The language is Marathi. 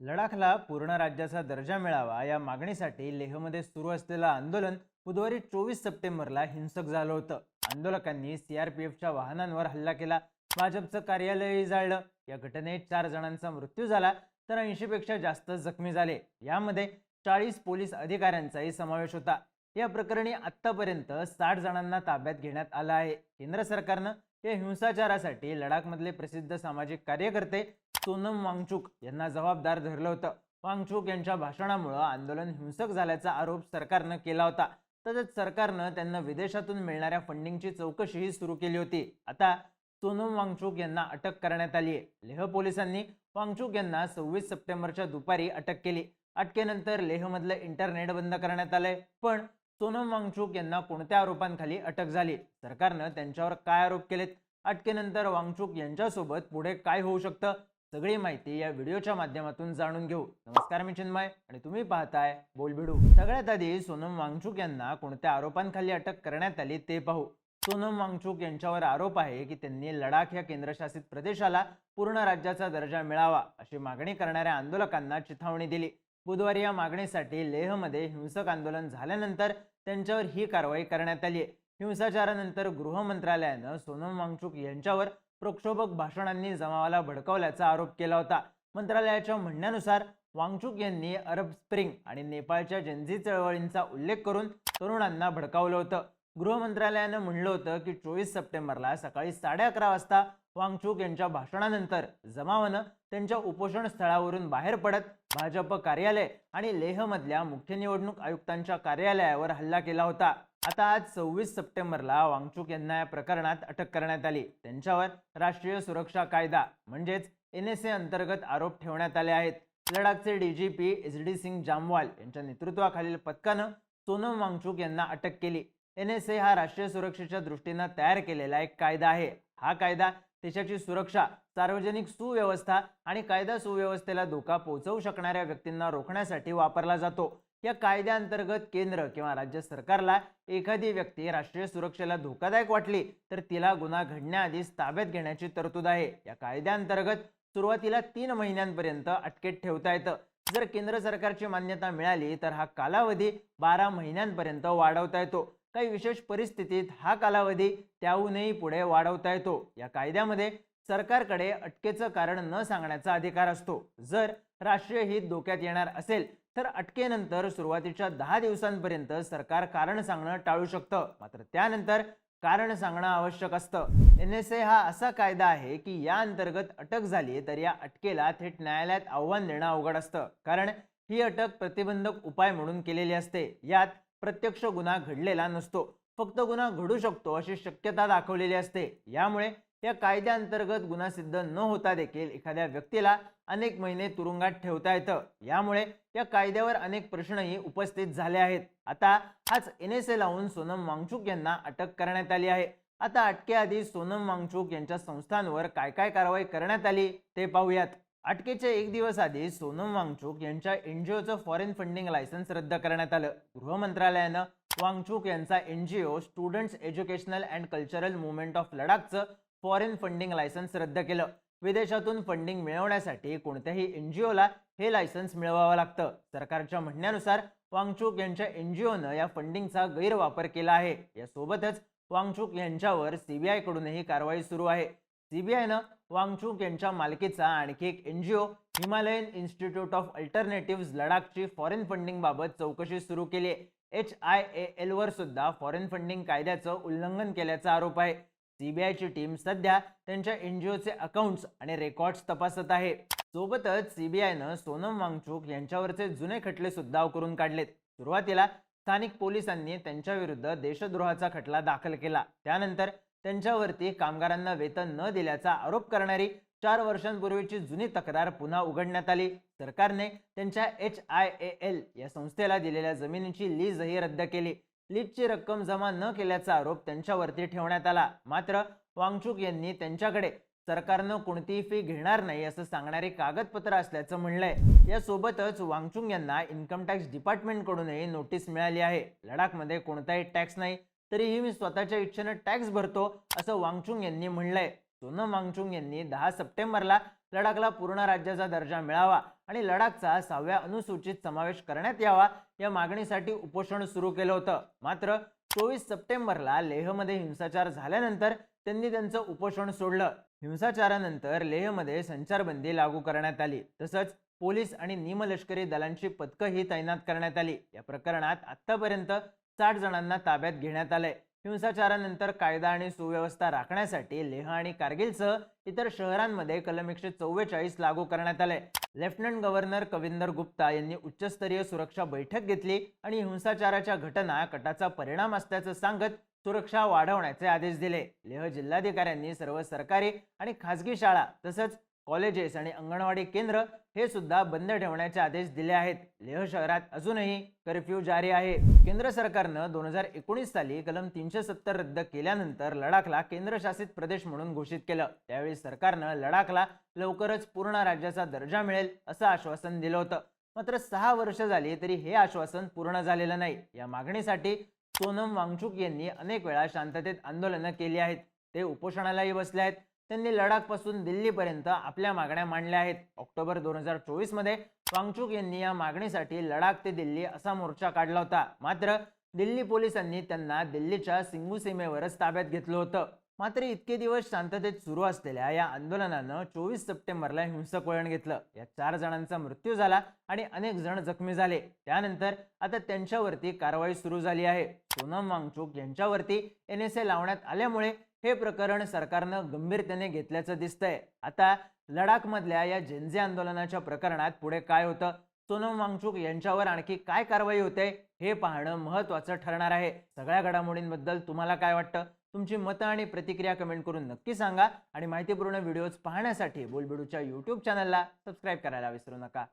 लडाखला पूर्ण राज्याचा दर्जा मिळावा या मागणीसाठी लेहमध्ये सुरू असलेलं आंदोलन बुधवारी चोवीस सप्टेंबरला हिंसक झालं होतं. आंदोलकांनी सीआरपीएफच्या वाहनांवर हल्ला केला. भाजपचं कार्यालयही जाळलं. या घटनेत चार जणांचा मृत्यू झाला तर ऐंशी पेक्षा जास्त जखमी झाले. यामध्ये चाळीस पोलीस अधिकाऱ्यांचाही समावेश होता. या प्रकरणी आत्तापर्यंत साठ जणांना ताब्यात घेण्यात आलं आहे. केंद्र सरकारनं या हिंसाचारासाठी लडाखमधले प्रसिद्ध सामाजिक कार्यकर्ते सोनम वांगचुक यांना जबाबदार धरलं होतं. वांगचुक यांच्या भाषणामुळं आंदोलन हिंसक झाल्याचा आरोप सरकारनं केला होता. तसंच सरकारनं त्यांना विदेशातून मिळणाऱ्या फंडिंगची चौकशीही सुरू केली होती. आता सोनम वांगचुक यांना अटक करण्यात आली आहे. लेह पोलिसांनी वांगचुक यांना सव्वीस सप्टेंबरच्या दुपारी अटक केली. अटकेनंतर लेहमधलं इंटरनेट बंद करण्यात आलंय. पण सोनम वांगचुक यांना कोणत्या आरोपांखाली अटक झाली? सरकारनं त्यांच्यावर काय आरोप केलेत? अटकेनंतर वांगचुक यांच्यासोबत पुढे काय होऊ शकतं? सगळी माहिती या व्हिडिओच्या माध्यमातून जाणून घेऊ. नमस्कार मी चिन्मय आणि तुम्ही पाहताय बोलबिडू सगळ्यात आधी सोनम वांगचुक यांना कोणत्या आरोपांखाली अटक करण्यात आली ते पाहू. सोनम वांगचुक यांच्यावर आरोप आहे की त्यांनी लडाख या केंद्रशासित प्रदेशाला पूर्ण राज्याचा दर्जा मिळावा अशी मागणी करणाऱ्या आंदोलकांना चिथावणी दिली. बुधवारी या मागणीसाठी लेहमध्ये हिंसक आंदोलन झाल्यानंतर त्यांच्यावर ही कारवाई करण्यात आली आहे. हिंसाचारानंतर गृह मंत्रालयानं सोनम वांगचुक यांच्यावर प्रक्षोभक भाषणांनी जमावाला भडकवल्याचा आरोप केला होता. मंत्रालयाच्या म्हणण्यानुसार वांगचुक यांनी अरब स्प्रिंग आणि नेपाळच्या जंजी चळवळींचा उल्लेख करून तरुणांना भडकावलं होतं. गृह मंत्रालयानं म्हणलं होतं की चोवीस सप्टेंबरला सकाळी साडे अकरा वाजता वांगचुक यांच्या भाषणानंतर जमावानं त्यांच्या उपोषण स्थळावरून बाहेर पडत भाजप कार्यालय आणि लेहमधल्या मुख्य निवडणूक आयुक्तांच्या कार्यालयावर हल्ला केला होता. आता आज सव्वीस सप्टेंबरला वांगचुक यांना या प्रकरणात अटक करण्यात आली. त्यांच्यावर राष्ट्रीय सुरक्षा कायदा म्हणजेच एन एस ए अंतर्गत आरोप ठेवण्यात आले आहेत. लडाखचे DGP S D Singh Jamwal यांच्या नेतृत्वाखालील पथकानं सोनम वांगचुक यांना अटक केली. एन एस ए हा राष्ट्रीय सुरक्षेच्या दृष्टीनं तयार केलेला एक कायदा आहे. हा कायदा देशाची सुरक्षा सार्वजनिक सुव्यवस्था आणि कायदा सुव्यवस्थेला धोका पोहोचवू शकणाऱ्या व्यक्तींना रोखण्यासाठी वापरला जातो. या कायद्याअंतर्गत केंद्र किंवा राज्य सरकारला एखादी व्यक्ती राष्ट्रीय सुरक्षेला धोकादायक वाटली तर तिला गुन्हा घडण्याआधीच ताब्यात घेण्याची तरतूद आहे. या कायद्याअंतर्गत सुरुवातीला तीन महिन्यांपर्यंत अटकेत ठेवता येतं. जर केंद्र सरकारची मान्यता मिळाली तर हा कालावधी बारा महिन्यांपर्यंत वाढवता येतो. काही विशेष परिस्थितीत हा कालावधी त्याहूनही पुढे वाढवता येतो. या कायद्यामध्ये सरकारकडे अटकेचं कारण न सांगण्याचा अधिकार असतो. जर राष्ट्रीय हित धोक्यात येणार असेल तर अटकेनंतर सुरुवातीच्या दहा दिवसांपर्यंत सरकार कारण सांगणं टाळू शकतं. मात्र त्यानंतर कारण सांगणं आवश्यक असतं. एन एस ए हा असा कायदा आहे की या अंतर्गत अटक झाली तर या अटकेला थेट न्यायालयात आव्हान देणं अवघड असतं. कारण ही अटक प्रतिबंधक उपाय म्हणून केलेली असते. यात प्रत्यक्ष गुन्हा घडलेला नसतो. फक्त गुन्हा घडू शकतो अशी शक्यता दाखवलेली असते. यामुळे या कायद्याअंतर्गत गुन्हा सिद्ध न होता देखील एखाद्या व्यक्तीला अनेक महिने तुरुंगात ठेवता येतं. यामुळे या कायद्यावर अनेक प्रश्नही उपस्थित झाले आहेत. आता हाच एन एस ए लावून सोनम वांगचुक यांना अटक करण्यात आली आहे. आता अटकेआधी सोनम वांगचुक यांच्या संस्थांवर काय काय कारवाई करण्यात आली ते पाहूयात. अटकेच्या एक दिवस आधी सोनम वांगचुक यांच्या एनजीओचं फॉरेन फंडिंग लायसन्स रद्द करण्यात आलं. गृह मंत्रालयानं वांगचुक यांचा NGO Students Educational and Cultural Movement of लडाखचं foreign funding licence रद्द केलं. विदेशातून फंडिंग मिळवण्यासाठी कोणत्याही एनजीओला हे लायसन्स मिळवावं लागतं. सरकारच्या म्हणण्यानुसार वांगचुक यांच्या एनजीओनं या फंडिंगचा गैरवापर केला आहे. यासोबतच वांगचुक यांच्यावर सीबीआय कडूनही कारवाई सुरू आहे. सीबीआयनं वांगचुक यांच्या मालकीचा आणखी एक NGO Himalayan Institute of Alternative लडाखची foreign funding बाबत चौकशी सुरू केली आहे. एच आय ए एल वर सुद्धा फॉरेन फंडिंग कायद्याचं उल्लंघन केल्याचा आरोप आहे. सीबीआयची टीम सध्या त्यांच्या एनजीओचे अकाउंट्स आणि रेकॉर्ड्स तपासत आहे. सोबतच सीबीआयनं सोनम वांगचूक यांच्यावरचे जुने खटले सुद्धा करून काढलेत. सुरुवातीला स्थानिक पोलिसांनी त्यांच्या विरुद्ध देशद्रोहाचा खटला दाखल केला. त्यानंतर त्यांच्यावरती कामगारांना वेतन न दिल्याचा आरोप करणारी चार वर्षांपूर्वीची जुनी तक्रार पुन्हा उघडण्यात आली. सरकारने त्यांच्या एच आय ए एल या संस्थेला दिलेल्या जमिनीची लीजही रद्द केली. लीजची रक्कम जमा न केल्याचा आरोप त्यांच्यावरती ठेवण्यात आला. मात्र वांगचुक यांनी त्यांच्याकडे सरकारनं कोणतीही फी घेणार नाही असं सांगणारे कागदपत्र असल्याचं म्हणलंय. यासोबतच वांगचुंग यांना इन्कम टॅक्स डिपार्टमेंटकडूनही नोटीस मिळाली आहे. लडाखमध्ये कोणताही टॅक्स नाही तरीही मी स्वतःच्या इच्छेनं टॅक्स भरतो असं वांगचुंग यांनी म्हणलंय. सोनम वांगचुंग यांनी दहा सप्टेंबरला लडाखला पूर्ण राज्याचा दर्जा मिळावा. आणि लडाखचा सहाव्या अनुसूचित समावेश करण्यात यावा या मागणीसाठी उपोषण सुरू केलं होतं. मात्र चोवीस सप्टेंबरला लेहमध्ये हिंसाचार झाल्यानंतर त्यांनी त्यांचं उपोषण सोडलं. हिंसाचारानंतर लेहमध्ये संचारबंदी लागू करण्यात आली. तसंच पोलीस आणि निमलष्करी दलांची पथकंही तैनात करण्यात आली. या प्रकरणात आतापर्यंत साठ जणांना ताब्यात घेण्यात आलंय. हिंसाचारानंतर कायदा आणि सुव्यवस्था राखण्यासाठी लेह आणि कारगिलसह इतर शहरांमध्ये कलम एकशे चव्वेचाळीस लागू करण्यात आले लेफ्टनंट गव्हर्नर कविंदर गुप्ता यांनी उच्चस्तरीय सुरक्षा बैठक घेतली आणि हिंसाचाराच्या घटना कटाचा परिणाम असल्याचं सांगत सुरक्षा वाढवण्याचे आदेश दिले. लेह जिल्हाधिकाऱ्यांनी सर्व सरकारी आणि खासगी शाळा तसंच कॉलेजेस आणि अंगणवाडी केंद्र हे सुद्धा बंद ठेवण्याचे आदेश दिले आहेत. लेह शहरात अजूनही कर्फ्यू जारी आहे. केंद्र सरकारनं दोन हजार एकोणीस साली कलम तीनशे सत्तर रद्द केल्यानंतर लडाखला केंद्रशासित प्रदेश म्हणून घोषित केलं. त्यावेळी सरकारनं लडाखला लवकरच पूर्ण राज्याचा दर्जा मिळेल असं आश्वासन दिलं होतं. मात्र सहा वर्ष झाली तरी हे आश्वासन पूर्ण झालेलं नाही. या मागणीसाठी सोनम वांगचुक यांनी अनेक वेळा शांततेत आंदोलनं केली आहेत. ते उपोषणालाही बसले आहेत. त्यांनी लडाखपासून दिल्लीपर्यंत आपल्या मागण्या मांडल्या आहेत. ऑक्टोबर दोन हजार चोवीसमध्ये वांगचुक यांनी या मागणीसाठी लडाख ते दिल्ली असा मोर्चा काढला होता. मात्र दिल्ली पोलिसांनी त्यांना दिल्लीच्या सिंगू सीमेवरच ताब्यात घेतलं होतं. मात्र इतके दिवस शांततेत सुरू असलेल्या या आंदोलनानं चोवीस सप्टेंबरला हिंसक वळण घेतलं. या चार जणांचा मृत्यू झाला आणि अनेक जण जखमी झाले. त्यानंतर आता त्यांच्यावरती कारवाई सुरू झाली आहे. सोनम वांगचुक यांच्यावरती एन एस ए लावण्यात आल्यामुळे हे प्रकरण सरकारनं गंभीरतेने घेतल्याचं दिसतंय. आता लडाखमधल्या या झेंझे आंदोलनाच्या प्रकरणात पुढे काय होतं? सोनम वांगचुक यांच्यावर आणखी काय कारवाई होते? हे पाहणं महत्वाचं ठरणार आहे. सगळ्या घडामोडींबद्दल तुम्हाला काय वाटतं? तुमची मतं आणि प्रतिक्रिया कमेंट करून नक्की सांगा. आणि माहितीपूर्ण व्हिडिओज पाहण्यासाठी बोलबिडूच्या यूट्यूब चॅनलला सबस्क्राईब करायला विसरू नका.